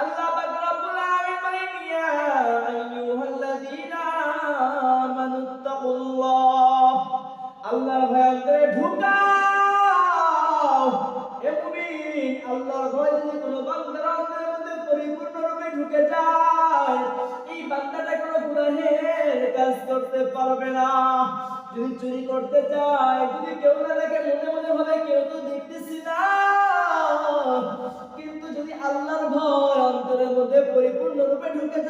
আল্লাহ পাক রব্বুল আলামিন বলেন ইয়া আইয়ুহাল্লাযীনা আমানুত্তাকুল্লাহ আল্লাহর যদি যায়, এই বান্দাটা কোনো গুনাহের কাজ করতে পারবে না। যদি চুরি করতে চায়, যদি কেউ না দেখে, মনে মনে ভাবে কেউ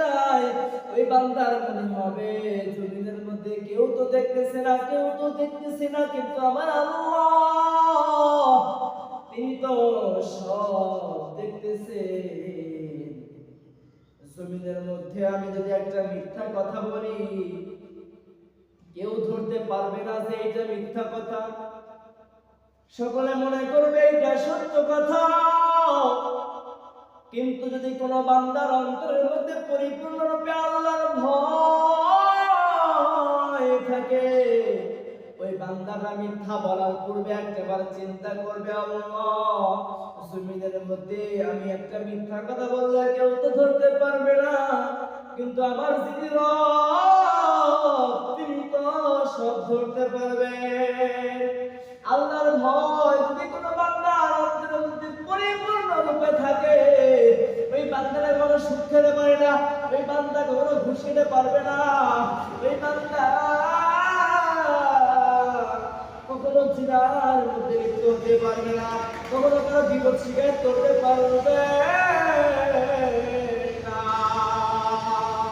যায়, ওই বান্দার মনে হবে, জমিনের মধ্যে কেউ তো দেখতেছে না, কেউ তো দেখতেছে না, কিন্তু আমার তিনি তো সব দেখতেছে। জমিনের মধ্যে আমি যদি একটা মিথ্যা কথা বলি, কেউ ধরতে পারবে না যে এটা মিথ্যা কথা। সকলে মনে করবে, এটা কিন্তু যদি কোনো বান্দার অন্তরের মধ্যে পরিপূর্ণরূপে আল্লাহর ভয় থাকে, ওই বান্দাটা মিথ্যা বলার পূর্বে একটাবার চিন্তা করবে জমিনের মধ্যে আমি একটা মিথ্যা কথা বললে কেউ তো ধরতে পারবে না। কিন্তু আমার যিনি তো সব ধরতে পারবে। আল্লাহর ভয় যদি কোনো বান্দার অন্তরের মধ্যে পরিপূর্ণ রূপে থাকে বান্দা কখনো সুদ খেতে পারে না এই বান্দা কখনো ঘুষ খেতে পারবে না। এই বান্দা কখনো জিনার মধ্যে লিপ্ত হতে পারবে না, কখনো কোনো বিপদ শিকার করতে পারবে